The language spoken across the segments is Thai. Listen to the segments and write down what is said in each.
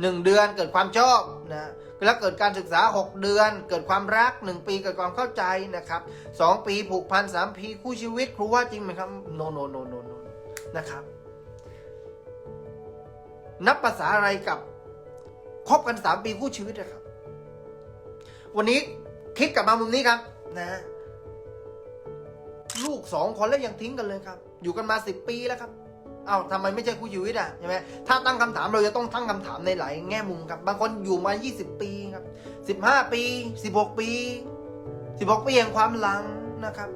หนึ่งเดือนเกิดความชอบนะแล้วเกิดการศึกษา 6 เดือน เกิดความรัก 1 ปีเกิดความเข้าใจนะครับสองปีผูกพันสามปีคู่ชีวิตครูว่าจริงไหมครับโนโนโนโนโนนะครับ นับภาษาอะไรกับคบกันสามปีคู่ชีวิตนะครับ วันนี้คิดกลับมามุมนี้ครับนะลูกสองคนแล้วยังทิ้งกันเลยครับ อยู่กันมาสิบปีแล้วครับ อ้าวทำไมไม่ใช่คู่ชีวิตอะใช่ไหมถ้าตั้งคำถามเราจะต้องตั้งคำถามในหลายแง่มุมครับ บางคนอยู่มา 20 ปีครับ 15 ปี 16 ปี 16 ปีแห่งความหลังนะครับ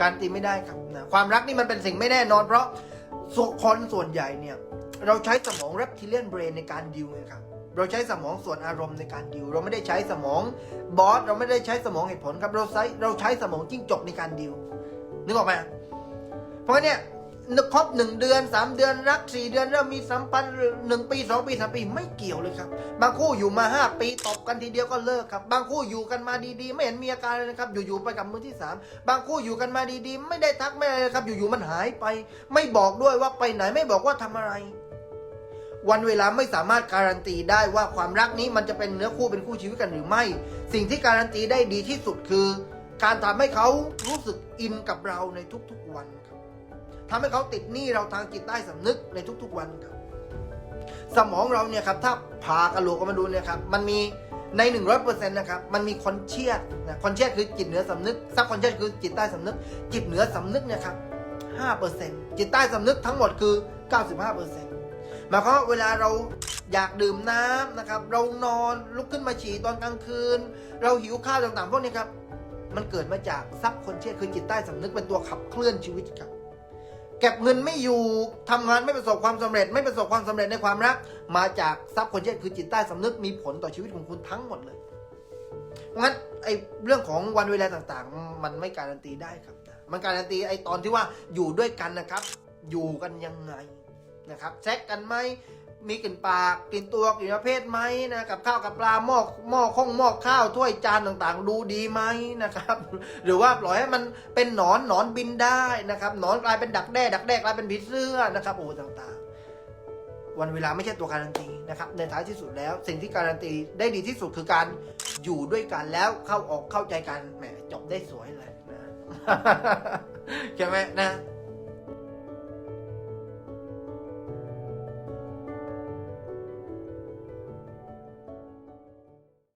การตีไม่ได้ครับนะความรักนี่มันเป็นสิ่งไม่แน่นอน เพราะส่วคนส่วนใหญ่เนี่ย เราใช้สมอง reptilian brain ในการดิวไงครับเราใช้สมองส่วนอารมณ์ในการดิว เราไม่ได้ใช้สมองบอสเราไม่ได้ใช้สมองเหตุผลครับเราใช้เราใช้สมองจิ้งจกในการดิวนึกออกไหมเพราะเนี่ย ครบหนึ่งเดือนสามเดือนรักสี่เดือนเริ่มมีสัมพันธ์หนึ่งปีสองปีสามปีไม่เกี่ยวเลยครับ บางคู่อยู่มาห้าปีตบกันทีเดียวก็เลิกครับ บางคู่อยู่กันมาดีๆ ไม่เห็นมีอาการเลยนะครับ อยู่ๆไปกับมือที่สามบางคู่อยู่กันมาดีๆ ไม่ได้ทักไม่อะไรครับ อยู่ๆมันหายไป ไม่บอกด้วยว่าไปไหนไม่บอกว่าทำอะไร วันเวลาไม่สามารถการันตีได้ว่าความรักนี้มันจะเป็นเนื้อคู่เป็นคู่ชีวิตกันหรือไม่ สิ่งที่การันตีได้ดีที่สุดคือ การทำให้เขารู้สึกอินกับเราในทุกๆวันครับ ทำให้เขาติดหนี้เราทางจิตใต้สำนึกในทุกๆวันครับ สมองเราเนี่ยครับถ้าผ่ากระโหลกออกมาดูเนี่ยครับมันมีใน 100%นะครับ มันมีคอนเชียสนะคอนเชียสคือจิตเหนือสำนึกซับคอนเชียสคือจิตใต้สำนึก จิตเหนือสำนึกเนี่ยครับ5%จิตใต้สำนึกทั้งหมดคือ 95%หมายความว่าเวลาเราอยากดื่มน้ำนะครับ เรานอนลุกขึ้นมาฉี่ตอนกลางคืน เราหิวข้าวต่างๆพวกนี้ครับ มันเกิดมาจากซับคอนเชียสคือจิตใต้สำนึกเป็นตัวขับเคลื่อนชีวิตครับ เก็บเงินไม่อยู่ทำงานไม่ประสบความสำเร็จ ไม่ประสบความสำเร็จในความรัก มาจากทรัพย์คนเชียสคือจิตใต้สำนึกมีผลต่อชีวิตของคุณทั้งหมดเลยเพราะงั้นไอ้เรื่องของวันเวลาต่างๆ มันไม่การันตีได้ครับ มันการันตีไอ้ตอนที่ว่าอยู่ด้วยกันนะครับ อยู่กันยังไงนะครับแซกกันไหม มีกลิ่นปากกลิ่นตัวกลิ่นประเภทไหมนะกับข้าวกับปลาหม้อหม้อข้องหม้อข้าวถ้วยจานต่างๆ ดูดีไหมนะครับ หรือว่าปล่อยให้มันเป็นหนอนหนอนบินได้นะครับหนอนกลายเป็นดักแด้ดักแด้กลายเป็นผีเสื้อนะครับโอ้ต่างๆ วันเวลาไม่ใช่ตัวการันตีนะครับในท้ายที่สุดแล้ว สิ่งที่การันตีได้ดีที่สุดคือการอยู่ด้วยกันแล้วเข้าออกเข้าใจกันแหมจบได้สวยเลยนะใช่ไหมนะ